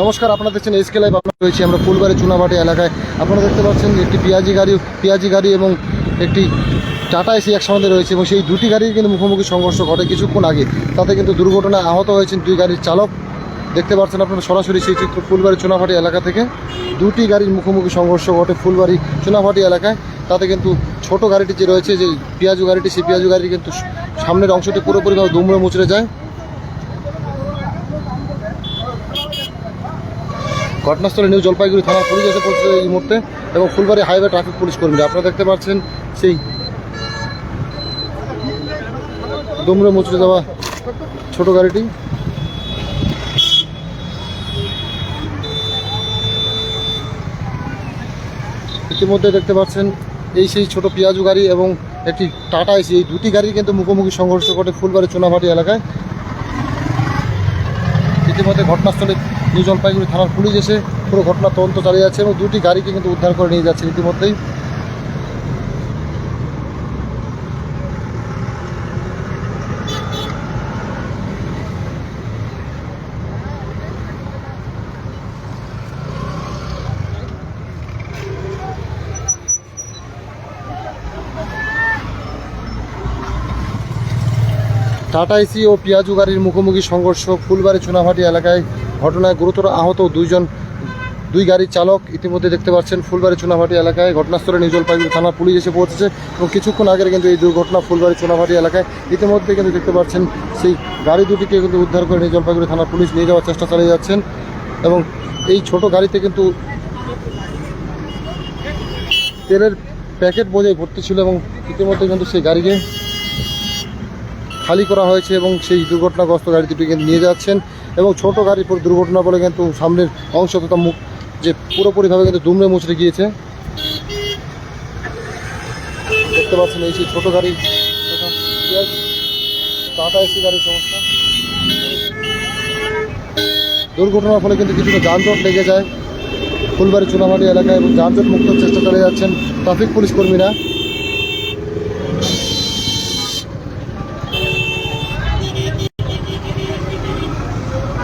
নমস্কার, আপনারা দেখছেন এসকে লাইভ আপনার রয়েছে আমরা ফুলবাড়ি চুনাভাটি এলাকায়। আপনারা দেখতে পাচ্ছেন একটি পেঁয়াজি গাড়ি পেঁয়াজি গাড়ি এবং একটি টাটা এসি একসঙ্গে রয়েছে এবং সেই দুটি গাড়ির কিন্তু মুখোমুখি সংঘর্ষ ঘটে কিছুক্ষণ আগে। তাতে কিন্তু দুর্ঘটনায় আহত হয়েছেন দুই গাড়ির চালক। দেখতে পাচ্ছেন আপনারা সরাসরি সেই চিত্র ফুলবাড়ি চুনাভাটি এলাকা থেকে। দুটি গাড়ির মুখোমুখি সংঘর্ষ ঘটে ফুলবাড়ি চুনাভাটি এলাকায়। তাতে কিন্তু ছোট গাড়িটি যে রয়েছে, যে পেঁয়াজু গাড়িটি, সেই পেঁয়াজু গাড়ি কিন্তু সামনের অংশটি পুরোপুরিভাবে দুমড়ে মুচড়ে যায়। ঘটনাস্থলে নিউ জলপাইগুড়ি থানার পুলিশ এসে পৌঁছেছে এই মুহূর্তে এবং ফুলবাড়ি হাইওয়ে ট্রাফিক পুলিশ কর্মীরা। আপনারা দেখতে পাচ্ছেন সেই দুমড়ে মুচড়ে যাওয়া ছোট গাড়িটি। ইতিমধ্যে দেখতে পাচ্ছেন এই সেই ছোট পেঁয়াজু গাড়ি এবং একটি টাটা এসি। এই দুটি গাড়ি কিন্তু মুখোমুখি সংঘর্ষ ঘটে ফুলবাড়ি চুনাভাটি এলাকায়। ইতিমধ্যে ঘটনাস্থলে নিউ জলপাইগুড়ি থানার পুলিশ এসে পুরো ঘটনা তদন্ত চালিয়ে যাচ্ছে এবং দুটি গাড়িকে কিন্তু উদ্ধার করে নিয়ে যাচ্ছে ইতিমধ্যেই। টাটা এসি ও পিয়াজু গাড়ির মুখোমুখি সংঘর্ষ, ফুলবাড়ি, চুনাভাটি এলাকায় ঘটনায় গুরুতর আহত দুইজন, দুই গাড়ির চালক ইতিমধ্যে দেখতে পাচ্ছেন ফুলবাড়ি চুনাভাটি এলাকায়। ঘটনাস্থলে নিউ জলপাইগুড়ি থানা পুলিশ এসে পৌঁছেছে এবং কিছুক্ষণ আগে কিন্তু এই দুর্ঘটনা ফুলবাড়ি চুনাভাটি এলাকায়। ইতিমধ্যে কিন্তু দেখতে পাচ্ছেন সেই গাড়ি দুটিকে কিন্তু উদ্ধার করে নিউ জলপাইগুড়ি থানা পুলিশ নিয়ে যাওয়ার চেষ্টা চালিয়ে যাচ্ছেন এবং এই ছোট গাড়িতে কিন্তু তেলের প্যাকেট বোঝাই ভর্তি ছিল এবং ইতিমধ্যে কিন্তু সেই গাড়িকে খালি করা হয়েছে এবং সেই দুর্ঘটনাগ্রস্ত গাড়ি দুটি কিন্তু নিয়ে যাচ্ছেন এবং ছোট গাড়ির পর দুর্ঘটনা বলে কিন্তু সামনের অংশ তথা মুখ যে পুরোপুরিভাবে কিন্তু দুমড়ে মুচড়ে গিয়েছে। দেখতে পাচ্ছেন এই সেই ছোট গাড়ি টাটা এসি গাড়ির সমস্যা। দুর্ঘটনার ফলে কিন্তু কিছুটা যানজট লেগে যায়। ফুলবাড়ি চুনামাটি এলাকায় এবং যানজট মুক্ত চেষ্টা চালিয়ে যাচ্ছেন ট্রাফিক পুলিশ কর্মীরা।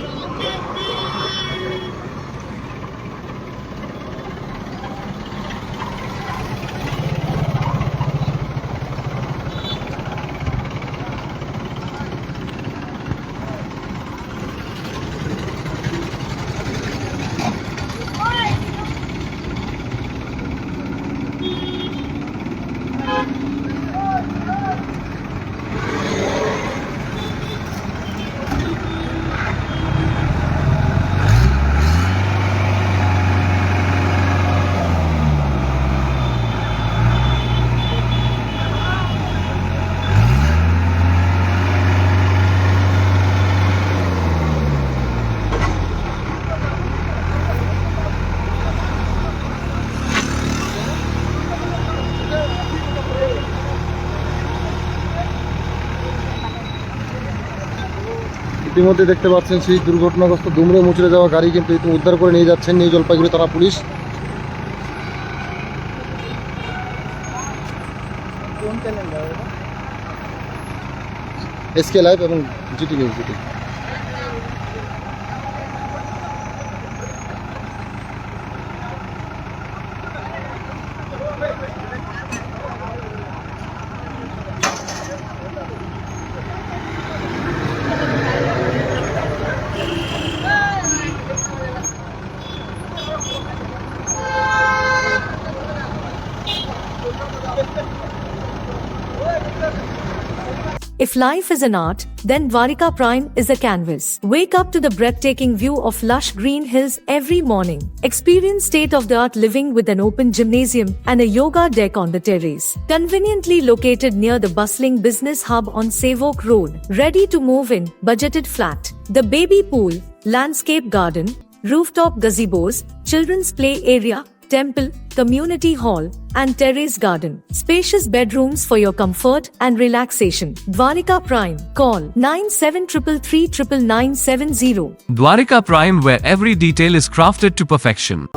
Bye. ইতিমধ্যে দেখতে পাচ্ছেন সেই দুর্ঘটনাগ্রস্ত দুমড়ে মুচড়ে যাওয়া গাড়ি কিন্তু উদ্ধার করে নিয়ে যাচ্ছেন নিউ জলপাইগুড়ি থানা পুলিশ। এসকে লাইভ এবং GT news GT. If life is an art, then Dwarika Prime is a canvas. Wake up to the breathtaking view of lush green hills every morning. Experience state of the art living with an open gymnasium and a yoga deck on the terrace. Conveniently located near the bustling business hub on Sevok Road. Ready to move in, budgeted flat. The baby pool, landscape garden, rooftop gazebos, children's play area, temple, community hall, and terrace garden. Spacious bedrooms for your comfort and relaxation. Dwarika Prime. Call 97333970. Dwarika Prime, where every detail is crafted to perfection.